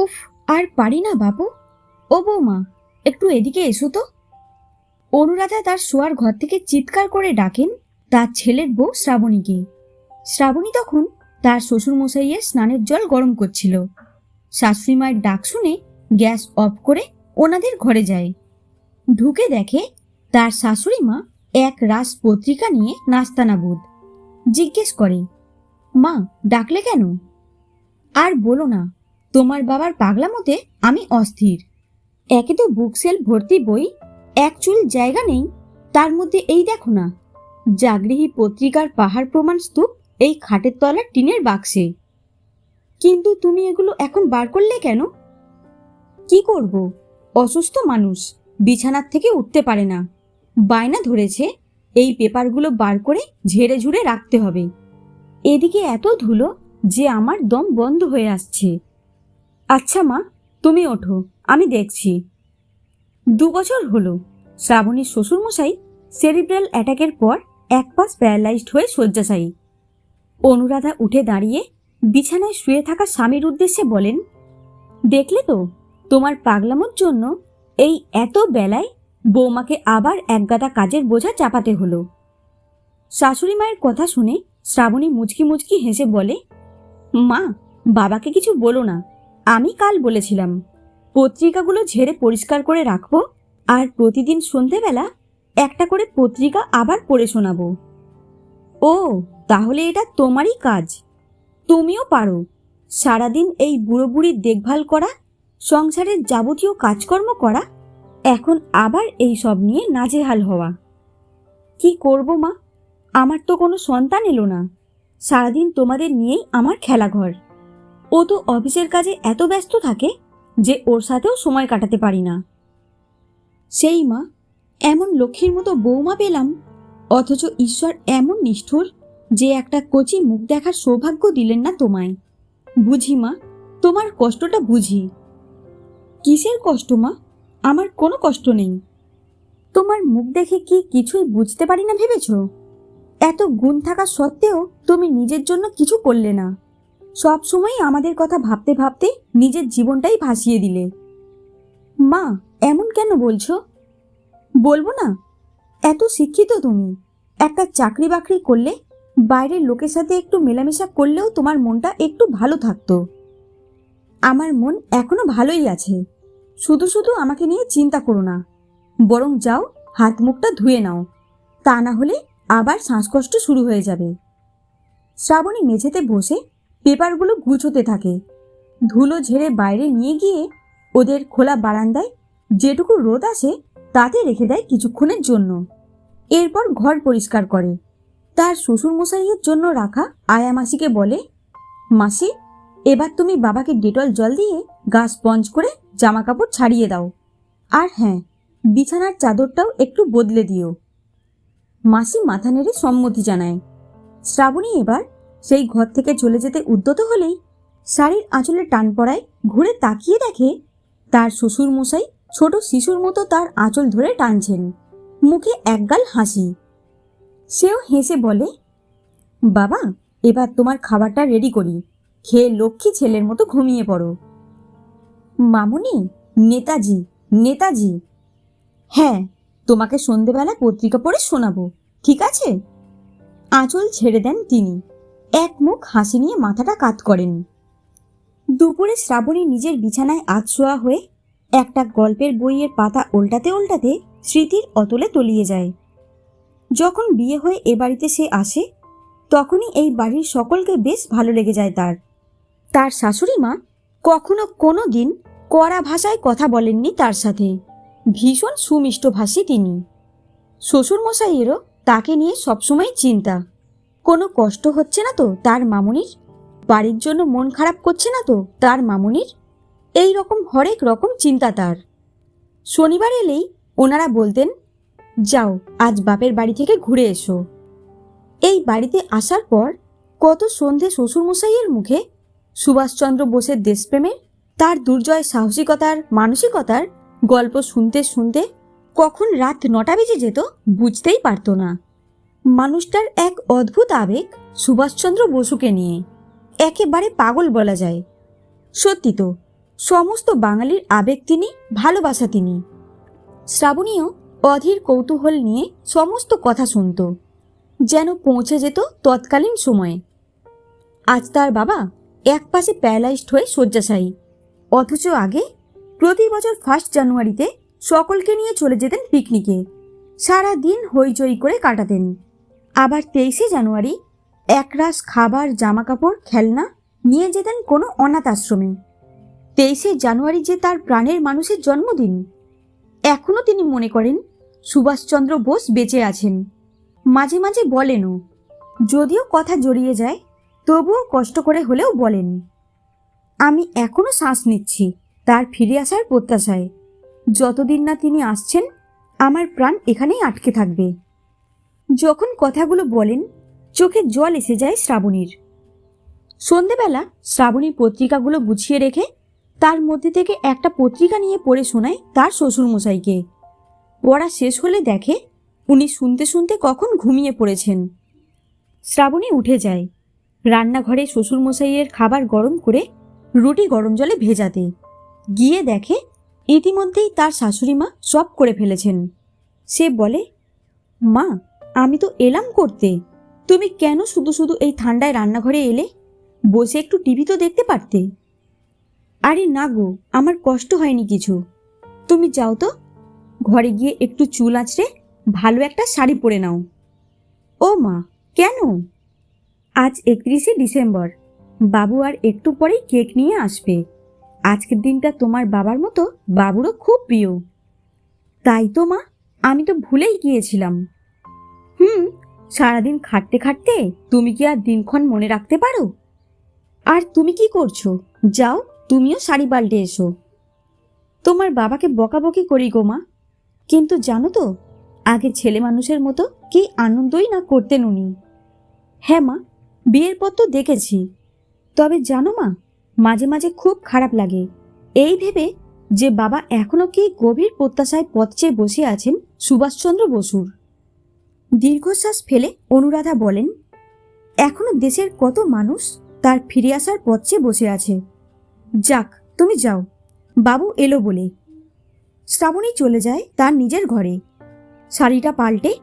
উফ, আর পারি না বাবু ও বৌমা, একটু এদিকে এসো তো। অনুরাধা তার শোয়ার ঘর থেকে চিৎকার করে ডাকেন তার ছেলের বউ শ্রাবণীকে। শ্রাবণী তখন তার শ্বশুরমশাইয়ের স্নানের জল গরম করছিল। শাশুড়ি মায়ের ডাক শুনে গ্যাস অফ করে ওনাদের ঘরে যায়। ঢুকে দেখে তার শাশুড়ি মা এক রাস পত্রিকা নিয়ে নাস্তানাবুদ। জিজ্ঞেস করে, মা, ডাকলে কেন? আর বলো না তোমার বাবার পাগলামতে আমি অস্থির। একে তো বুকসেল ভর্তি বই, এক চুল জায়গা নেই, তার মধ্যে এই দেখো না। জাগৃহী পত্রিকার পাহাড় প্রমাণ স্তূপ এই খাটের তলার টিনের বাক্সে। কিন্তু তুমি এগুলো এখন বার করলে কেন? কি করব? অসুস্থ মানুষ, বিছানার থেকে উঠতে পারে না। বায়না ধরেছে, এই পেপারগুলো বার করে ঝেড়ে ঝুড়ে রাখতে হবে। এদিকে এত ধুলো যে আমার দম বন্ধ হয়ে আসছে। আচ্ছা মা, তুমি ওঠো, আমি দেখছি। দু বছর হলো। শ্রাবণীর শ্বশুরমশাই সেরিব্রাল অ্যাটাকের পর এক পাশ প্যারালাইজড হয়ে শয্যাশায়ী। অনুরাধা উঠে দাঁড়িয়ে বিছানায় শুয়ে থাকা স্বামীর উদ্দেশ্যে বলেন, দেখলে তো, তোমার পাগলামোর জন্য এই এত বেলায় বৌমাকে আবার একগাদা কাজের বোঝা চাপাতে হলো। শাশুড়ি মায়ের কথা শুনে শ্রাবণী মুচকি মুচকি হেসে বলে, মা, বাবাকে কিছু বলো না আমি কাল বলেছিলাম, পত্রিকাগুলো ঝেড়ে পরিষ্কার করে রাখব আর প্রতিদিন সন্ধেবেলা একটা করে পত্রিকা আবার পড়ে শোনাবো। ও, তাহলে এটা তোমারই কাজ। তুমিও পারো। সারাদিন এই বুড়ো বুড়ির দেখভাল করা, সংসারের যাবতীয় কাজকর্ম করা, এখন আবার এই সব নিয়ে নাজেহাল হওয়া। কি করব মা? আমার তো কোনো সন্তান এলো না। সারাদিন তোমাদের নিয়েই আমার খেলাঘর। ও তো অফিসের কাজে এত ব্যস্ত থাকে যে ওর সাথেও সময় কাটাতে পারি না। সেই মা, এমন লক্ষ্মীর মতো বৌমা পেলাম, অথচ ঈশ্বর এমন নিষ্ঠুর যে একটা কচি মুখ দেখার সৌভাগ্য দিলেন না তোমায়। বুঝি মা, তোমার কষ্টটা বুঝি। কিসের কষ্ট মা? আমার কোনো কষ্ট নেই। তোমার মুখ দেখে কি কিছুই বুঝতে পারি না ভেবেছ? এত গুণ থাকা সত্ত্বেও তুমি নিজের জন্য কিছু করলে না। সব সময় আমাদের কথা ভাবতে ভাবতে নিজের জীবনটাই ভাসিয়ে দিলে। মা, এমন কেন বলছো? বলব না। এত শিক্ষিত তুমি। একটা চাকরি বাকরি করলে, বাইরের লোকের সাথে একটু মেলামেশা করলেও তোমার মনটা একটু ভালো থাকতো। আমার মন এখনও ভালোই আছে। শুধু শুধু আমাকে নিয়ে চিন্তা করো না। বরং যাও, হাত মুখটা ধুয়ে নাও। তা না হলে আবার শ্বাসকষ্ট শুরু হয়ে যাবে। শ্রাবণী মেঝেতে বসে পেপারগুলো গুছোতে থাকে। ধুলো ঝেড়ে বাইরে নিয়ে গিয়ে ওদের খোলা বারান্দায় যেটুকু রোদ আসে তাতে রেখে দেয় কিছুক্ষণের জন্য। এরপর ঘর পরিষ্কার করে। তার শ্বশুর মশাইয়ের জন্য রাখা আয়া মাসিকে বলে, মাসি, এবার তুমি বাবাকে ডেটল জল দিয়ে গা স্পঞ্জ করে জামা কাপড় ছাড়িয়ে দাও। আর হ্যাঁ বিছানার চাদরটাও একটু বদলে দিও। মাসি মাথা নেড়ে সম্মতি জানায়। শ্রাবণী এবার সেই ঘর থেকে চলে যেতে উদ্যত হলেই শাড়ির আঁচলে টান পড়ায় ঘুরে তাকিয়ে দেখে তার শ্বশুর মশাই ছোট শিশুর মতো তার আঁচল ধরে টানছেন। মুখে একগাল হাসি। সেও হেসে বলে, বাবা, এবার তোমার খাবারটা রেডি করি। খেয়ে লক্ষ্মী ছেলের মতো ঘুমিয়ে পড়ো। মামুনি, নেতাজি নেতাজি। হ্যাঁ তোমাকে সন্ধেবেলা পত্রিকা পড়ে শোনাবো, ঠিক আছে? আঁচল ছেড়ে দেন তিনি। এক মুখ হাসি নিয়ে মাথাটা কাত করেন। দুপুরে শ্রাবণী নিজের বিছানায় আতশোয়া হয়ে একটা গল্পের বইয়ের পাতা উল্টাতে উল্টাতে স্মৃতির অতলে তলিয়ে যায়। যখন বিয়ে হয়ে এ বাড়িতে সে আসে, তখনই এই বাড়ির সকলকে বেশ ভালো লেগে যায় তার। তার শাশুড়ি মা কখনো কোনো দিন কড়া ভাষায় কথা বলেননি তার সাথে। ভীষণ সুমিষ্টভাষী তিনি। শ্বশুরমশাইয়েরও তাকে নিয়ে সবসময় চিন্তা। কোনো কষ্ট হচ্ছে না তো তার মামুনির? বাড়ির জন্য মন খারাপ করছে না তো তার মামুনির? এই রকম হরেক রকম চিন্তা তার। শনিবার এলেই ওনারা বলতেন, যাও, আজ বাপের বাড়ি থেকে ঘুরে এসো। এই বাড়িতে আসার পর কত সন্ধে শ্বশুরমশাইয়ের মুখে সুভাষচন্দ্র বোসের দেশপ্রেমের, তার দুর্জয় সাহসিকতার, মানসিকতার গল্প শুনতে শুনতে কখন রাত নটা বেজে যেত বুঝতেই পারতো না। মানুষটার এক অদ্ভুত আবেগ সুভাষচন্দ্র বসুকে নিয়ে একেবারে পাগল বলা যায়। সত্যি তো, সমস্ত বাঙালির আবেগ তিনি, ভালোবাসা তিনি। শ্রাবণীয় অধীর কৌতূহল নিয়ে সমস্ত কথা শুনত, যেন পৌঁছে যেত তৎকালীন সময়ে। আজ তার বাবা একপাশে প্যারালাইজড হয়ে শয্যাশায়ী, অথচ আগে প্রতি বছর ফার্স্ট জানুয়ারিতে সকলকে নিয়ে চলে যেতেন পিকনিকে সারা দিন হইচই করে কাটাতেন। আবার তেইশে জানুয়ারি একরাশ খাবার, জামাকাপড়, খেলনা নিয়ে যেতেন কোনো অনাথ আশ্রমে। তেইশে জানুয়ারি যে তার প্রাণের মানুষের জন্মদিন। এখনও তিনি মনে করেন সুভাষচন্দ্র বোস বেঁচে আছেন। মাঝে মাঝে বলেনও, যদিও কথা জড়িয়ে যায়, তবুও কষ্ট করে হলেও বলেন। আমি এখনও শ্বাস নিচ্ছি তার ফিরে আসার প্রত্যাশায়। যতদিন না তিনি আসছেন, আমার প্রাণ এখানেই আটকে থাকবে। যখন কথাগুলো বলেন, চোখে জল এসে যায় শ্রাবণীর। সন্ধেবেলা শ্রাবণী পত্রিকাগুলো গুছিয়ে রেখে তার মধ্যে থেকে একটা পত্রিকা নিয়ে পড়ে শোনায় তার শ্বশুরমশাইকে। পড়া শেষ হলে দেখে উনি শুনতে শুনতে কখন ঘুমিয়ে পড়েছেন। শ্রাবণী উঠে যায়, রান্নাঘরে শ্বশুরমশাইয়ের খাবার গরম করে রুটি গরম জলে ভেজাতে। গিয়ে দেখে ইতিমধ্যেই তার শাশুড়ি মা সব করে ফেলেছেন। সে বলে, মা আমি তো এলাম করতে। তুমি কেন শুধু শুধু এই ঠান্ডায় রান্নাঘরে এলে? বসে একটু টিভি তো দেখতে পারতে। আরে না গো, আমার কষ্ট হয়নি কিছু। তুমি যাও তো। ঘরে গিয়ে একটু চুল আঁচড়ে ভালো একটা শাড়ি পরে নাও। ও মা, কেন? আজ একত্রিশে ডিসেম্বর। বাবু আর একটু পরেই কেক নিয়ে আসবে। আজকের দিনটা তোমার বাবার মতো বাবুরও খুব প্রিয়। তাই তো মা, আমি তো ভুলেই গিয়েছিলাম। হুম, সারাদিন খাটতে খাটতে তুমি কি আর দিনক্ষণ মনে রাখতে পারো? আর তুমি কি করছ? যাও, তুমিও শাড়ি পাল্টে এসো। তোমার বাবাকে বকাবকি করি গো মা। কিন্তু জানো তো, আগে ছেলে মানুষের মতো কি আনন্দই না করতেন উনি। হ্যাঁ মা, বিয়ের পর তো দেখেছি। তবে জানো মা, মাঝে মাঝে খুব খারাপ লাগে। এই ভেবে যে বাবা এখনও কি গভীর প্রত্যাশায় পথ চেয়ে বসে আছেন সুভাষচন্দ্র বসুর। দীর্ঘশ্বাস ফেলে অনুরাধা বলেন, এখনও দেশের কত মানুষ তার ফিরে আসার পথ বসে আছে। যাক, তুমি যাও। বাবু এলো বলে। শ্রাবণী চলে যায় তার নিজের ঘরে। শাড়িটা পাল্টে,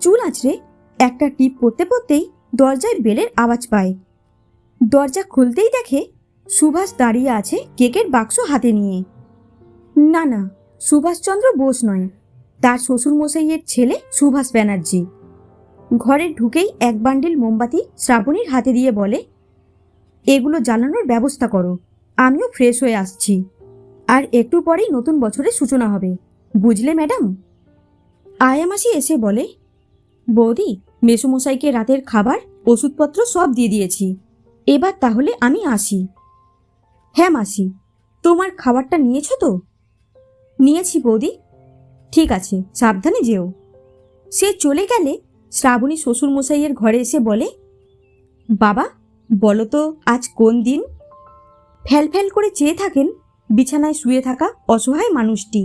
চুল আঁচড়ে একটা টিপ পরতে পরতেই দরজায় বেলের আওয়াজ পায়। দরজা খুলতেই দেখে সুভাষ দাঁড়িয়ে আছে কেকের বাক্স হাতে নিয়ে। না না, সুভাষচন্দ্র বোস নয়। তার শ্বশুরমশাইয়ের ছেলে সুভাষ ব্যানার্জি। ঘরে ঢুকেই এক বান্ডিল মোমবাতি শ্রাবণীর হাতে দিয়ে বলে, এগুলো জ্বালানোর ব্যবস্থা করো, আমিও ফ্রেশ হয়ে আসছি। আর একটু পরেই নতুন বছরের সূচনা হবে, বুঝলে ম্যাডাম? আয়া মাসি এসে বলে, বৌদি, মেসুমশাইকে রাতের খাবার, ওষুধপত্র সব দিয়ে দিয়েছি। এবার তাহলে আমি আসি। হ্যাঁ মাসি, তোমার খাবারটা নিয়েছো তো? নিয়েছি বৌদি ঠিক আছে, সাবধানে যেও। সে চলে গেলে শ্রাবণী শ্বশুরমশাইয়ের ঘরে এসে বলে, বাবা, বলো তো আজ কোন দিন? ফ্যাল ফ্যাল করে চেয়ে থাকেন বিছানায় শুয়ে থাকা অসহায় মানুষটি।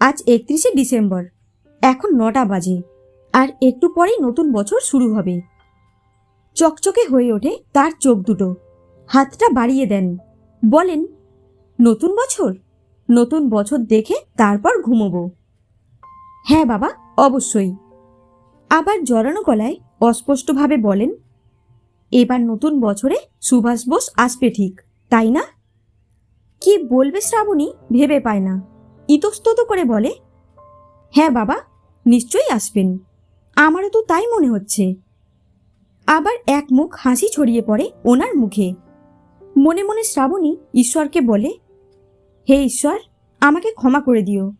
আজ একত্রিশে ডিসেম্বর, এখন নটা বাজে আর একটু পরেই নতুন বছর শুরু হবে। চকচকে হয়ে ওঠে তার চোখ দুটো, হাতটা বাড়িয়ে দেন, বলেন, নতুন বছর? নতুন বছর দেখে তারপর ঘুমোবো। হ্যাঁ বাবা, অবশ্যই। আবার জড়ানো গলায় অস্পষ্টভাবে বলেন, এবার নতুন বছরে সুভাষ বোস আসবে ঠিক, তাই না? কি বলবে শ্রাবণী, ভেবে পায় না। ইতস্তত করে বলে হ্যাঁ বাবা, নিশ্চয়ই আসবেন। আমারও তো তাই মনে হচ্ছে। আবার এক মুখ হাসি ছড়িয়ে পড়ে ওনার মুখে। মনে মনে শ্রাবণী ঈশ্বরকে বলে হে ঈশ্বর, আমাকে ক্ষমা করে দিও।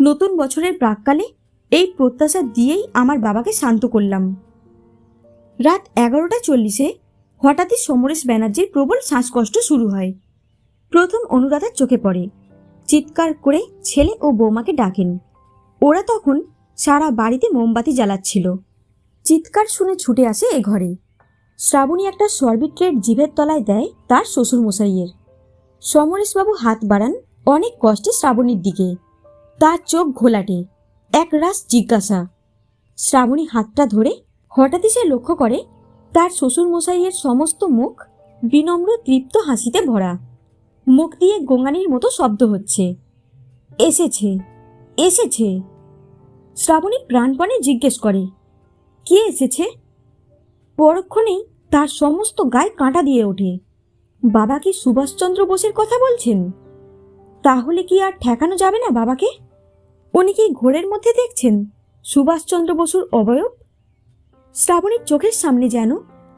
নতুন বছরের প্রাককালে এই প্রত্যাশা দিয়েই আমার বাবাকে শান্ত করলাম। রাত এগারোটা চল্লিশে হঠাৎই সমরেশ ব্যানার্জির প্রবল শ্বাসকষ্ট শুরু হয়। প্রথম অনুরাধার চোখে পড়ে। চিৎকার করে ছেলে ও বৌমাকে ডাকেন। ওরা তখন সারা বাড়িতে মোমবাতি জ্বালাচ্ছিল। চিৎকার শুনে ছুটে আসে এ ঘরে। শ্রাবণী একটা সরবিট ট্রেড জিভের তলায় দেয় তার শ্বশুরমশাইয়ের। সমরেশবাবু হাত বাড়ান অনেক কষ্টে শ্রাবণীর দিকে। তার চোখ ঘোলাটে, এক রাস জিজ্ঞাসা। শ্রাবণী হাতটা ধরে হঠাৎই সে লক্ষ্য করে তার শ্বশুরমশাইয়ের সমস্ত মুখ বিনম্র তৃপ্ত হাসিতে ভরা। মুখ দিয়ে গোঙানির মতো শব্দ হচ্ছে। এসেছে এসেছে। শ্রাবণী প্রাণপণে জিজ্ঞেস করে, কে এসেছে? পরক্ষণেই তার সমস্ত গায়ে কাঁটা দিয়ে ওঠে। বাবা কি সুভাষচন্দ্র বোসের কথা বলছেন? তাহলে কি আর ঠেকানো যাবে না বাবাকে? উনি কি ঘোরের মধ্যে দেখছেন সুভাষচন্দ্র বসুর অবয়ব? শ্রাবণীর চোখের সামনে যেন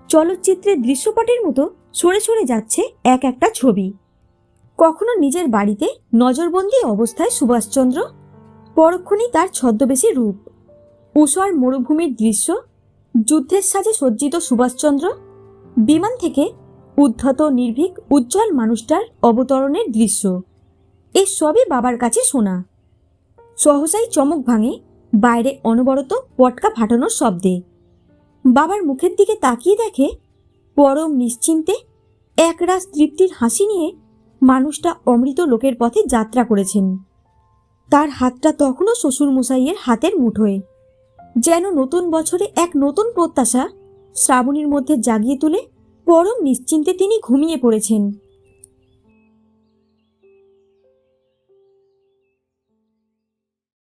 চলচ্চিত্রের দৃশ্যপটের মতো সরে সরে যাচ্ছে এক একটা ছবি। কখনো নিজের বাড়িতে নজরবন্দি অবস্থায় সুভাষচন্দ্র, পরক্ষণেই তার ছদ্মবেশী রূপ। উষর মরুভূমির দৃশ্য, যুদ্ধের সাজে সজ্জিত সুভাষচন্দ্র, বিমান থেকে উদ্ধত, নির্ভীক, উজ্জ্বল মানুষটার অবতরণের দৃশ্য। এই সবই বাবার কাছে শোনা। সহসাই চমক ভাঙে বাইরে অনবরত পটকা ফাটানোর শব্দে। বাবার মুখের দিকে তাকিয়ে দেখে পরম নিশ্চিন্তে একরাশ তৃপ্তির হাসি নিয়ে মানুষটা অমৃত লোকের পথে যাত্রা করেছেন। তার হাতটা তখনও শ্বশুর মশাইয়ের হাতের মুঠোয়। যেন নতুন বছরে এক নতুন প্রত্যাশা শ্রাবণীর মধ্যে জাগিয়ে তুলে পরম নিশ্চিন্তে তিনি ঘুমিয়ে পড়েছেন।